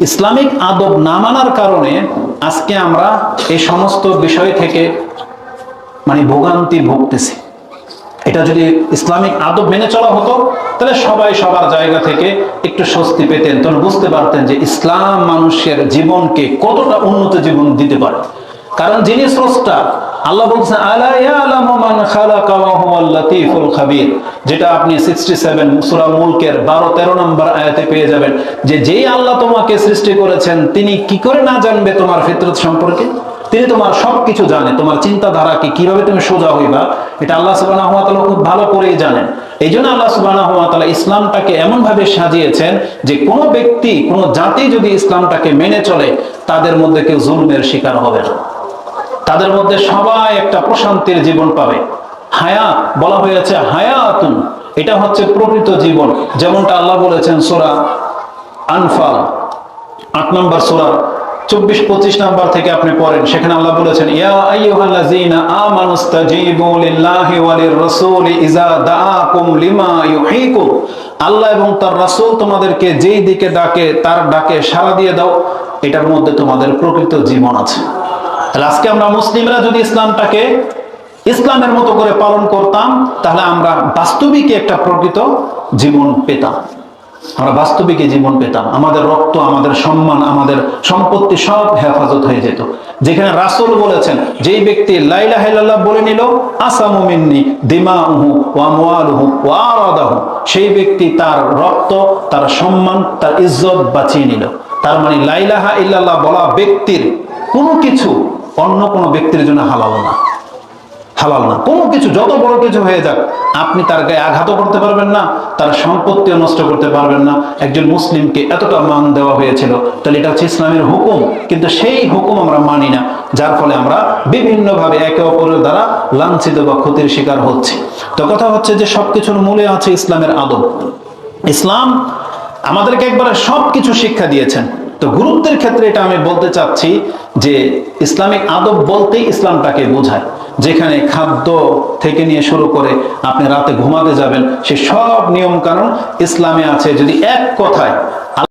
Islamic আদব না মানার কারণে আজকে আমরা এই সমস্ত বিষয় থেকে মানে ভোগান্তি ভুগতেছি। এটা যদি ইসলামিক আদব মেনে চলা হতো, তাহলে সবাই সবার জায়গা থেকে একটু স্বস্তি পেতেন। তখন বুঝতে পারতেন যে ইসলাম মানুষের জীবনকে কতটা উন্নত জীবন দিতে পারে। কারণ যিনি স্রষ্টা, আল্লাহ বলছেন খাবীর? যেটা আপনি 67 সূরা মুলকের 12 13 নম্বর আয়াতে পেয়ে যাবেন যে যেই আল্লাহ তোমাকে সৃষ্টি করেছেন, তিনি কি করে না জানবে তোমার ফিতরত সম্পর্কে? তিনি তোমার সবকিছু জানে। তোমার চিন্তাধারা কি কীভাবে তুমি সোজা হইবা? এটা আল্লাহ সুবহানাহু ওয়া তাআলা খুব ভালো করেই জানেন। এই জন্য আল্লাহ সুবহানাহু ওয়া তাআলা ইসলামটাকে এমন ভাবে সাজিয়েছেন যে কোনো ব্যক্তি, কোনো জাতি যদি ইসলামটাকে মেনে চলে, তাদের মধ্যে কেউ জুলমের শিকার হবে না। তাদের মধ্যে সবাই একটা প্রশান্তির জীবন পাবে। হায়াত বলা হয়েছে হায়াতুন। এটা হচ্ছে প্রকৃত জীবন। যেমনটা আল্লাহ বলেছেন সোরা আনফাল, আট নম্বর সোরা, চব্বিশ, পঁচিশ নাম্বার থেকে আপনি পড়েন। সেখানে আল্লাহ বলেছেন আল্লাহ এবং তার রাসূল তোমাদেরকে যেই দিকে ডাকে, তার ডাকে সাড়া দিয়ে দাও। এটার মধ্যে তোমাদের প্রকৃত জীবন আছে। আজকে আমরা মুসলিমরা যদি ইসলামটাকে ইসলামের মতো করে পালন করতাম, তাহলে আমরা বাস্তবিক একটা প্রকৃত জীবন পেতাম। আমরা বাস্তবিক জীবন পেতাম। আমাদের রক্ত, আমাদের সম্মান, আমাদের সম্পত্তি সব হেফাজত হয়ে যেত। যেখানে রাসূল বলেছেন, যেই ব্যক্তি লাইলা হেলাল্লাহ বলে নিল, আসামু মিন্নি দিমাউহু ওয়া আমওয়ালুহু ওয়া আরাদাহু সেই ব্যক্তি তার রক্ত, তার সম্মান, তার ইজ্জত বাঁচিয়ে নিল। তার মানে লাইলাহা ইল্লাল্লাহ বলা ব্যক্তির কোনো কিছু অন্য কোনো ব্যক্তির জন্য হালাল না। হালাল না। কোনো কিছু যত বড় কিছু হয়ে যাক, আপনি তার গায়ে আঘাতও করতে পারবেন না, তার সম্পত্তিও নষ্ট করতে পারবেন না। একজন মুসলিমকে এতটা মান দেওয়া হয়েছিল, তাহলে এটা হচ্ছে ইসলামের হুকুম। কিন্তু সেই হুকুম আমরা মানি না, যার ফলে আমরা বিভিন্নভাবে একে অপরের দ্বারা লাঞ্ছিত বা ক্ষতির শিকার হচ্ছি। তো কথা হচ্ছে যে সবকিছুর মূলে আছে ইসলামের আদব। ইসলাম আমাদেরকে একবারে সবকিছু শিক্ষা দিয়েছেন। তো গুরুত্বের ক্ষেত্রে এটা আমি বলতে চাচ্ছি যে ইসলামিক আদব বলতেই ইসলামটাকে বোঝায়। যেখানে খাদ্য থেকে নিয়ে শুরু করে আপনি রাতে ঘুমাতে যাবেন, সে সব নিয়ম কারণ ইসলামে আছে। যদি এক কথায়